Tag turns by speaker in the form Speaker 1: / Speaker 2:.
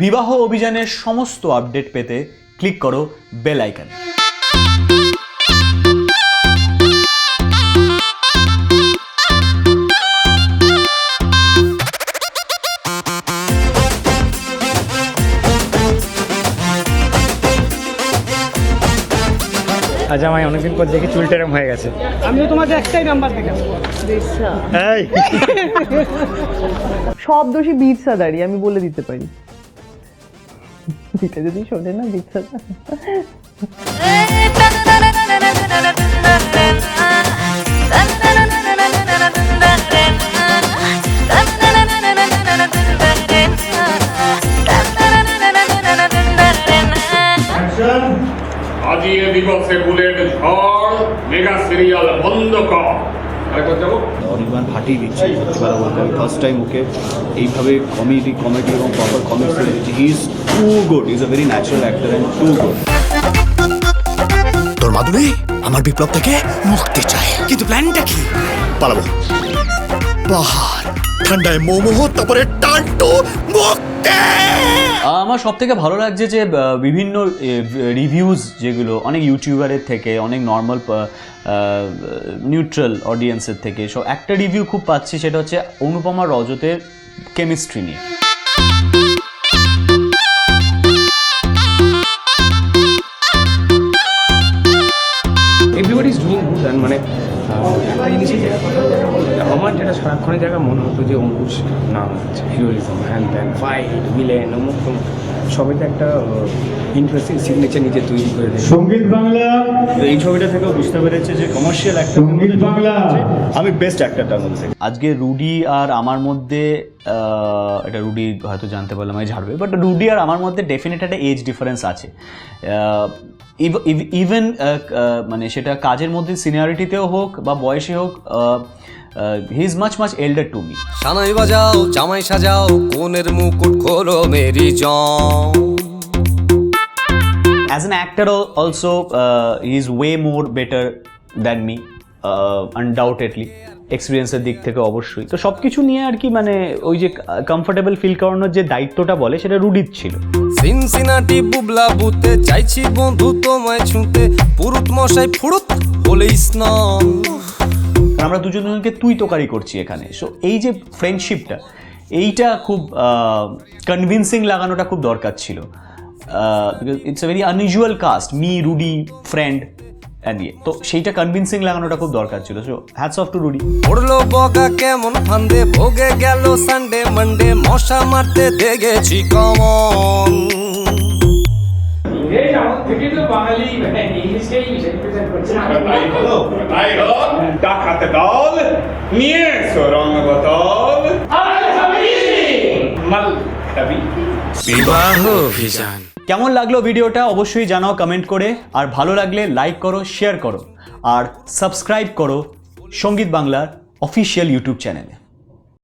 Speaker 1: বিবাহ অভিযানের সমস্ত আপডেট পেতে ক্লিক করো বেল আইকনে।
Speaker 2: আজ আমায় অনেকদিন পর দেখে চুলটা এরম হয়ে গেছে।
Speaker 3: আমিও তোমাকে একটাই নাম্বার দিলাম
Speaker 4: সব দোষী বীর সাদারি আমি বলে দিতে পারি। এটা যদি শোনে না বীর সাদা
Speaker 5: আজিয়ে দিবসে বুলেট ঝড় মেগা সিরিয়াল বন্ধ কর
Speaker 6: অনির্বাণ ফাটিয়ে দিচ্ছে সত্যি কথা বলতে আমি ফার্স্ট টাইম ওকে এইভাবে কমেডি কমেডি এবং প্রপার কমেডি দিচ্ছি he is too good is a very natural actor and too good
Speaker 7: তোর মাধুরী আমার বিপ্লব থেকে মুক্তি চাই। কিন্তু প্ল্যানটা কি? পালাবো। পাহাড় ঠান্ডায় মোমোহ তারপরে টান্টু মুক্তি
Speaker 1: আমার সব থেকে ভালো লাগছে যে বিভিন্ন রিভিউজ যেগুলো, অনেক ইউটিউবারের থেকে, অনেক নর্মাল নিউট্রাল অডিয়েন্সের থেকে সব একটা রিভিউ খুব পাচ্ছি, সেটা হচ্ছে অনুপমা রজতের কেমিস্ট্রি নিয়ে।
Speaker 2: অ্যান্ড মানে একটা গেলে আমার যেটা সারাক্ষণের জায়গা মনে হতো যে অঙ্কুশ না হচ্ছে হিরোইজম হ্যান ত্যান ফাইট ভিলেন অমুক সবই তো একটা ইন্টারেস্টিং সিগনেচার নিজে তৈরি করে দেয়
Speaker 8: সংগীত বাংলা
Speaker 6: এই ছবিটা থেকেও বুঝতে পেরেছে যে কমার্শিয়াল
Speaker 8: একটা সংগীত বাংলা।
Speaker 6: আমি বেস্ট অ্যাক্টরটার মধ্যে।
Speaker 1: আজকে রুডি আর আমার মধ্যে আহ, এটা রুডি হয়তো জানতে পারলাম আমি ঝাড়বে বাট রুডি আর আমার মধ্যে ডেফিনেট একটা এজ ডিফারেন্স আছে ইভেন মানে সেটা কাজের মধ্যে সিনিয়রিটিতেও হোক বা বয়সে হোক he is much much elder to me
Speaker 9: সানাই বাজাও জামাই সাজাও কোনের মুকুট খোলো Meri Jung
Speaker 1: as an actor al- also uh, he is way more better than me uh, undoubtedly. এক্সপিরিয়েন্সের দিক থেকে অবশ্যই। তো সব কিছু নিয়ে আর কি মানে ওই যে কমফোর্টেবল ফিল করানোর যে দায়িত্বটা বলে সেটা রুডিত ছিল।
Speaker 9: সিনসিনাটি বুবলা বুতে চাইছি বন্ধু তোমায় ছুঁতে। পুরুত মশাই ফুরুত স্নান
Speaker 1: আর আমরা দুজন দুজনকে তুই তোকারি করছি এখানে। সো এই যে ফ্রেন্ডশিপটা এইটা খুব কনভিনসিং লাগানোটা খুব দরকার ছিল। Because it's a very unusual cast me Rudy friend ইয়ে তো সেইটা কনভিনসিং লাগানোটা খুব দরকার ছিল। So hats off to Rudy
Speaker 9: পড়ল বগা কেমন ফান্দে ভোগে গেল সানডে মানডে মশা মারতে দেখেছি কমন
Speaker 5: দল নিয়ে
Speaker 9: বিবাহ অভিযান।
Speaker 1: কেমন লাগল ভিডিওটা অবশ্যই জানাও কমেন্ট করে, আর ভালো লাগলে লাইক করো শেয়ার করো, আর সাবস্ক্রাইব করো সংগীত বাংলার অফিসিয়াল ইউটিউব চ্যানেলে